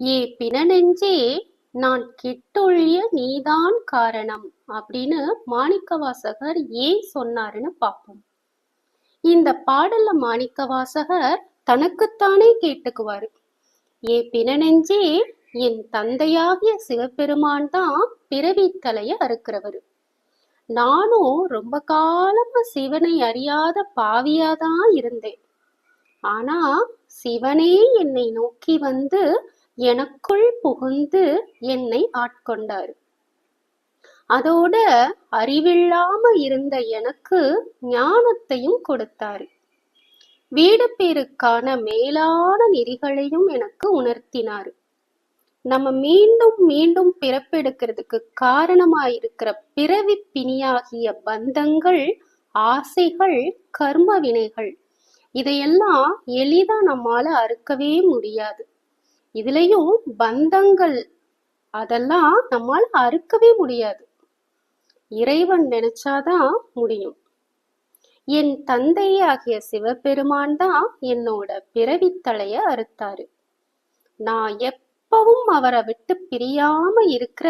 ஏ பிணநெஞ்சே நான் கெட்டொழிய நீதான் காரணம் அப்படின்னு மாணிக்கவாசகர் ஏன் சொன்னாருன்னு பார்ப்போம் இந்த பாடல்ல மாணிக்கவாசகர் தனக்குத்தானே கேட்டுக்குவாரு. ஏ பிணநெஞ்சே என் தந்தையாகிய சிவபெருமான் தான் பிறவி தலைய அறுக்கிறவரு. நானும் ரொம்ப காலமா சிவனை அறியாத பாவியாதான் இருந்தேன். ஆனா சிவனே என்னை நோக்கி வந்து எனக்குள் புகுந்து என்னை ஆட்கொண்டாரு. அதோட அறிவில்லாம இருந்த எனக்கு ஞானத்தையும் கொடுத்தாரு. வீடு பேருக்கான மேலான நெறிகளையும் எனக்கு உணர்த்தினாரு. நம்ம மீண்டும் மீண்டும் பிறப்பெடுக்கிறதுக்கு காரணமாயிருக்கிற பிறவி பிணியாகிய பந்தங்கள் ஆசைகள் கர்ம வினைகள் இதையெல்லாம் எளிதா நம்மால அறுக்கவே முடியாது. இதுலயும் பந்தங்கள் அதெல்லாம் நம்மால் அறுக்கவே முடியாது. இறைவன் நினைச்சாதான் முடியும். என் தந்தையாகிய சிவபெருமான் தான் என்னோட பிறவித்தலைய அறுத்தாரு. நான் எப்பவும் அவரை விட்டு பிரியாம இருக்கிற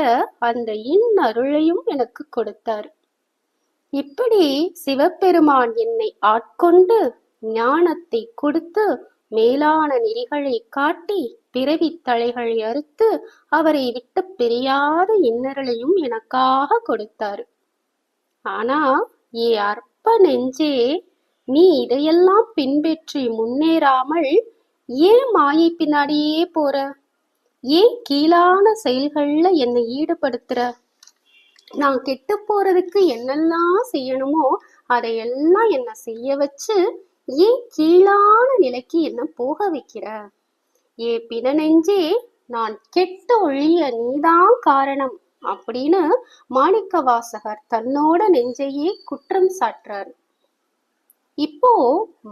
அந்த இன்னருளையும் எனக்கு கொடுத்தாரு. இப்படி சிவபெருமான் என்னை ஆட்கொண்டு ஞானத்தை கொடுத்து மேலான நெறிகளை காட்டி பிறவி தலைகளை அறுத்து அவரை விட்டு பிரியாத இன்னரலையும் எனக்காக கொடுத்தாரு. ஆனா ஏ அற்ப நெஞ்சே நீ இதையெல்லாம் பின்பற்றி முன்னேறாமல் ஏன் மாயை பின்னாடியே போற? ஏன் கீழான செயல்கள்ல என்னை ஈடுபடுத்துற? நான் கெட்டு போறதுக்கு என்னெல்லாம் செய்யணுமோ அதையெல்லாம் என்ன செய்ய வச்சு ஏன் கீழான நிலைக்கு என்ன போக வைக்கிற? ஏ பிணநெஞ்சே நான் கெட்ட ஒழிய நீதான் காரணம் அப்படின்னு மாணிக்க வாசகர் தன்னோட நெஞ்சையே குற்றம் சாட்டுறாரு. இப்போ